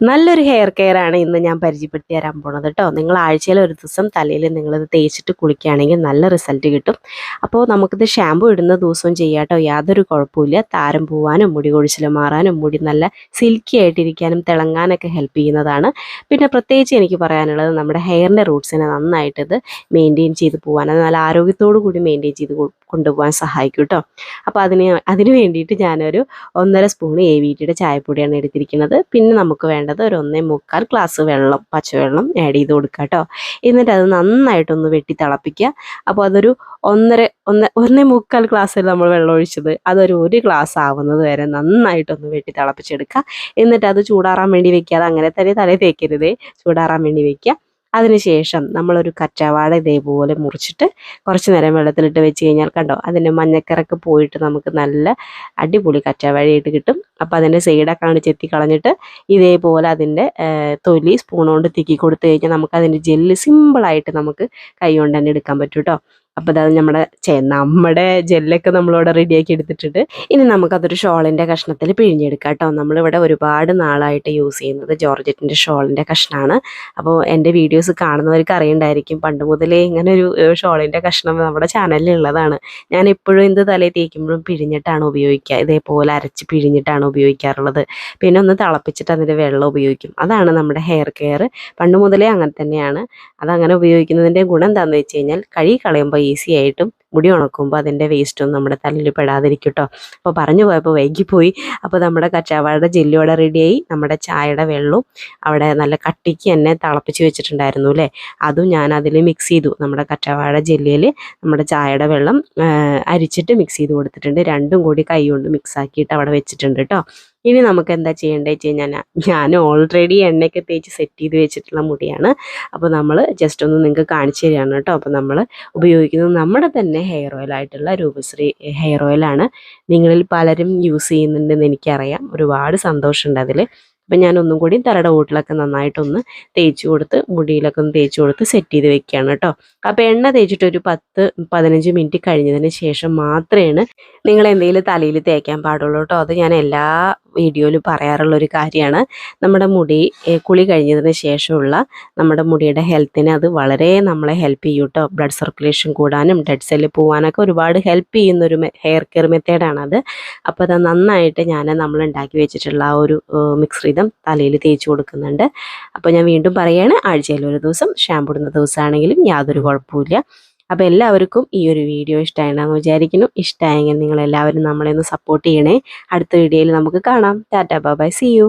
നല്ലൊരു hair care ആണ് ഇന്ന് ഞാൻ പരിചയപ്പെടുത്തി തരാൻ പോണത് കേട്ടോ നിങ്ങൾ ആഴ്ചയിൽ ഒരു ദിവസം തലയിൽ നിങ്ങളിത് തേച്ചിട്ട് കുളിക്കുകയാണെങ്കിൽ നല്ല റിസൾട്ട് കിട്ടും. അപ്പോൾ നമുക്കിത് ഷാമ്പു ഇടുന്ന ദിവസവും ചെയ്യാം കേട്ടോ യാതൊരു കുഴപ്പമില്ല താരം പോവാനും മുടി കൊഴിച്ചിൽ മാറാനും മുടി നല്ല സിൽക്കി ആയിട്ടിരിക്കാനും തിളങ്ങാനൊക്കെ ഹെൽപ്പ് ചെയ്യുന്നതാണ്. പിന്നെ പ്രത്യേകിച്ച് എനിക്ക് പറയാനുള്ളത് നമ്മുടെ ഹെയറിന്റെ റൂട്ട്സിനെ നന്നായിട്ട് ഇത് മെയിന്റെയിൻ ചെയ്ത് അത് നല്ല ആരോഗ്യത്തോടു കൂടി മെയിന്റെയിൻ ചെയ്ത് കൊണ്ടുപോകാൻ സഹായിക്കും കേട്ടോ അപ്പോൾ അതിന് അതിന് വേണ്ടിയിട്ട് ഞാനൊരു ഒന്നര സ്പൂൺ എ വി ടിയുടെ ചായപ്പൊടിയാണ് എടുത്തിരിക്കുന്നത്. പിന്നെ നമുക്ക് വേണ്ടത് ഒരു ഒന്നേ മുക്കാൽ ഗ്ലാസ് വെള്ളം പച്ചവെള്ളം ആഡ് ചെയ്ത് കൊടുക്കുക കേട്ടോ എന്നിട്ട് അത് നന്നായിട്ടൊന്ന് വെട്ടി തിളപ്പിക്കുക. അപ്പോൾ അതൊരു ഒന്നര ഒന്ന് ഒന്നേ മുക്കാൽ ഗ്ലാസ്സിൽ നമ്മൾ വെള്ളം ഒഴിച്ചത്? അതൊരു ഒരു ഗ്ലാസ് ആവുന്നത് വരെ നന്നായിട്ടൊന്ന് വെട്ടി തിളപ്പിച്ചെടുക്കുക. എന്നിട്ട് അത് ചൂടാറാൻ വേണ്ടി വെക്കുക. അത് അങ്ങനെ തന്നെ തലയിൽ തേക്കരുത്. ചൂടാറാൻ വേണ്ടി വെക്കുക. അതിനുശേഷം നമ്മളൊരു കറ്റാവാഴ ഇതേപോലെ മുറിച്ചിട്ട് കുറച്ച് നേരം വെള്ളത്തിലിട്ട് വെച്ച് കഴിഞ്ഞാൽ കണ്ടോ അതിന്റെ മഞ്ഞക്കറൊക്കെ പോയിട്ട് നമുക്ക് നല്ല അടിപൊളി കറ്റാവാഴയായിട്ട് കിട്ടും. അപ്പോൾ അതിന്റെ സൈഡൊക്കെ ആണ് ചെത്തി കളഞ്ഞിട്ട് ഇതേപോലെ അതിന്റെ തൊലി സ്പൂൺ കൊണ്ട് തിക്കി കൊടുത്തു കഴിഞ്ഞാൽ നമുക്ക് അതിന്റെ ജെല്ല് സിമ്പിളായിട്ട് നമുക്ക് കൈ കൊണ്ട് തന്നെ എടുക്കാൻ പറ്റും കേട്ടോ അപ്പോൾ അതായത് നമ്മുടെ ചെ നമ്മുടെ ജെല്ലൊക്കെ നമ്മളിവിടെ റെഡിയാക്കി എടുത്തിട്ടുണ്ട്. ഇനി നമുക്കതൊരു ഷോളിന്റെ കഷ്ണത്തിൽ പിഴിഞ്ഞെടുക്കാം കേട്ടോ. നമ്മളിവിടെ ഒരുപാട് നാളായിട്ട് യൂസ് ചെയ്യുന്നത് ജോർജറ്റിന്റെ ഷോളിന്റെ കഷ്ണമാണ് അപ്പോൾ എന്റെ വീഡിയോസ് കാണുന്നവർക്ക് അറിയണ്ടായിരിക്കും. പണ്ട് മുതലേ ഇങ്ങനെ ഒരു ഷോളിന്റെ കഷ്ണം നമ്മുടെ ചാനലിൽ ഉള്ളതാണ്. ഞാൻ എപ്പോഴും എന്ത് തലയിൽ തേക്കുമ്പോഴും പിഴിഞ്ഞിട്ടാണ് ഉപയോഗിക്കുക ഇതേപോലെ അരച്ച് പിഴിഞ്ഞിട്ടാണ് ഉപയോഗിക്കാറുള്ളത്. പിന്നെ ഒന്ന് തിളപ്പിച്ചിട്ട് അതിന്റെ വെള്ളം ഉപയോഗിക്കും. അതാണ് നമ്മുടെ ഹെയർ കെയർ പണ്ട് മുതലേ അങ്ങനെ തന്നെയാണ്. അതങ്ങനെ ഉപയോഗിക്കുന്നതിന്റെ ഗുണം എന്താണെന്ന് വെച്ച് കഴിഞ്ഞാൽ കഴുകി കളയുമ്പോൾ ഈസി ആയിട്ടും മുടി ഉണക്കുമ്പോൾ അതിന്റെ വേസ്റ്റൊന്നും നമ്മുടെ തലയിൽ പെടാതിരിക്കും കേട്ടോ അപ്പോൾ പറഞ്ഞു പോയപ്പോൾ വൈകിപ്പോയി. അപ്പോൾ നമ്മുടെ കച്ചാവാഴയുടെ ജെല്ലിയോടെ റെഡിയായി നമ്മുടെ ചായയുടെ വെള്ളവും അവിടെ നല്ല കട്ടിക്ക് തന്നെ തിളപ്പിച്ച് വെച്ചിട്ടുണ്ടായിരുന്നു അല്ലേ അതും ഞാൻ അതിൽ മിക്സ് ചെയ്തു. നമ്മുടെ കറ്റാവാഴ ജെല്ലിയിൽ നമ്മുടെ ചായയുടെ വെള്ളം അരിച്ചിട്ട് മിക്സ് ചെയ്ത് കൊടുത്തിട്ടുണ്ട്. രണ്ടും കൂടി കൈ കൊണ്ട് മിക്സ് ആക്കിയിട്ട് അവിടെ വെച്ചിട്ടുണ്ട് കേട്ടോ ഇനി നമുക്ക് എന്താ ചെയ്യേണ്ടത് വെച്ച് കഴിഞ്ഞാൽ ഞാൻ ഓൾറെഡി എണ്ണയൊക്കെ തേച്ച് സെറ്റ് ചെയ്ത് വെച്ചിട്ടുള്ള മുടിയാണ്. അപ്പോൾ നമ്മൾ ജസ്റ്റ് ഒന്ന് നിങ്ങൾക്ക് കാണിച്ചു തരികയാണ് കേട്ടോ. അപ്പോൾ നമ്മൾ ഉപയോഗിക്കുന്നത് നമ്മുടെ തന്നെ ഹെയർ ഓയിൽ ആയിട്ടുള്ള രൂപശ്രീ ഹെയർ ഓയിലാണ് നിങ്ങളിൽ പലരും യൂസ് ചെയ്യുന്നുണ്ടെന്ന് എനിക്കറിയാം. ഒരുപാട് സന്തോഷമുണ്ട് അതിൽ അപ്പം ഞാൻ ഒന്നും കൂടി തലയുടെ ഓട്ടിലൊക്കെ നന്നായിട്ടൊന്ന് തേച്ച് കൊടുത്ത് മുടിയിലൊക്കെ ഒന്ന് തേച്ച് കൊടുത്ത് സെറ്റ് ചെയ്ത് വെക്കുകയാണ് കേട്ടോ. അപ്പോൾ എണ്ണ തേച്ചിട്ട് ഒരു പത്ത് പതിനഞ്ച് മിനിറ്റ് കഴിഞ്ഞതിന് ശേഷം മാത്രമേ നിങ്ങൾ എന്തെങ്കിലും തലയിൽ തേക്കാൻ പാടുള്ളൂ കേട്ടോ. അത് ഞാൻ എല്ലാ വീഡിയോയിലും പറയാറുള്ള ഒരു കാര്യമാണ്. നമ്മുടെ മുടി കുളി കഴിഞ്ഞതിന് ശേഷമുള്ള നമ്മുടെ മുടിയുടെ ഹെൽത്തിനെ അത് വളരെ നമ്മളെ ഹെൽപ്പ് ചെയ്യും കേട്ടോ. ബ്ലഡ് സർക്കുലേഷൻ കൂടാനും ഡെഡ് സെല്ല് പോകാനൊക്കെ ഒരുപാട് ഹെൽപ്പ് ചെയ്യുന്ന ഒരു ഹെയർ കെയർ മെത്തേഡാണ് അത്. അപ്പോൾ അത് നന്നായിട്ട് ഞാൻ നമ്മൾ ഉണ്ടാക്കി വെച്ചിട്ടുള്ള ആ ഒരു മിക്സ്രീതം തലയിൽ തേച്ച് കൊടുക്കുന്നുണ്ട്. അപ്പോൾ ഞാൻ വീണ്ടും പറയുകയാണ് ആഴ്ചയിൽ ഒരു ദിവസം ഷാമ്പു ഇടുന്ന ദിവസമാണെങ്കിലും യാതൊരു കുഴപ്പമില്ല അപ്പോൾ എല്ലാവർക്കും ഈ ഒരു വീഡിയോ ഇഷ്ടമായെന്ന് വിചാരിക്കുന്നു. ഇഷ്ടമായെങ്കിൽ നിങ്ങളെല്ലാവരും നമ്മളെ ഒന്ന് സപ്പോർട്ട് ചെയ്യണേ. അടുത്ത വീഡിയോയിൽ നമുക്ക് കാണാം. Tata bye C U